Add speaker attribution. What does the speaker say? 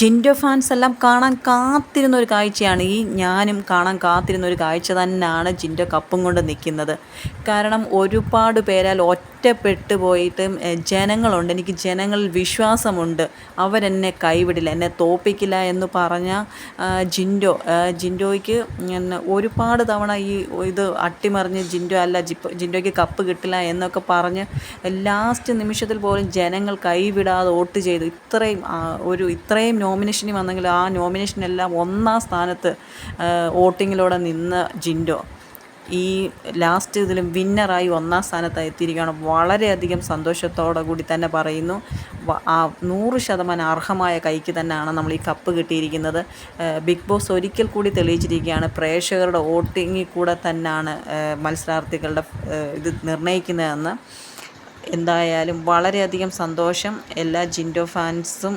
Speaker 1: Jinto fans എല്ലാം കാണാൻ കാത്തിരുന്ന ഒരു കാഴ്ചയാണ്. ഈ ഞാനും കാണാൻ കാത്തിരുന്ന ഒരു കാഴ്ച തന്നെയാണ് ജിൻഡോ കപ്പും കൊണ്ട് നിൽക്കുന്നത്. കാരണം ഒരുപാട് പേരാൽ ഒറ്റപ്പെട്ടു പോയിട്ടും ജനങ്ങളുണ്ട്. എനിക്ക് ജനങ്ങളിൽ വിശ്വാസമുണ്ട്. അവരെന്നെ കൈവിടില്ല എന്നെ തോപ്പിക്കില്ല എന്ന് പറഞ്ഞ ജിൻഡോ ജിൻഡോയ്ക്ക് ഒരുപാട് തവണ ഈ ഇത് അട്ടിമറിഞ്ഞ് ജിൻഡോ അല്ല ജിൻഡോയ്ക്ക് കപ്പ് കിട്ടില്ല എന്നൊക്കെ പറഞ്ഞ് ലാസ്റ്റ് നിമിഷത്തിൽ പോലും ജനങ്ങൾ കൈവിടാതെ വോട്ട് ചെയ്തു. ഇത്രയും ഒരു ഇത്രയും നോമിനേഷനിൽ വന്നെങ്കിൽ ആ നോമിനേഷനെല്ലാം ഒന്നാം സ്ഥാനത്ത് വോട്ടിങ്ങിലൂടെ നിന്ന് ജിൻഡോ. ഈ ലാസ്റ്റ് ഇതിലും വിന്നറായി ഒന്നാം സ്ഥാനത്ത് എത്തിയിരിക്കുകയാണ്. വളരെയധികം സന്തോഷത്തോടെ കൂടി തന്നെ പറയുന്നു. ആ നൂറ് ശതമാനം അർഹമായ കൈക്ക് തന്നെയാണ് നമ്മൾ ഈ കപ്പ് കിട്ടിയിരിക്കുന്നത്. ബിഗ് ബോസ് ഒരിക്കൽ കൂടി തെളിയിച്ചിരിക്കുകയാണ്. പ്രേക്ഷകരുടെ വോട്ടിങ്ങിൽ കൂടെ തന്നെയാണ് മത്സരാർത്ഥികളുടെ ഇത് നിർണയിക്കുന്നതെന്ന് എന്തായാലും വളരെയധികം സന്തോഷം. എല്ലാ ജിൻഡോ ഫാൻസും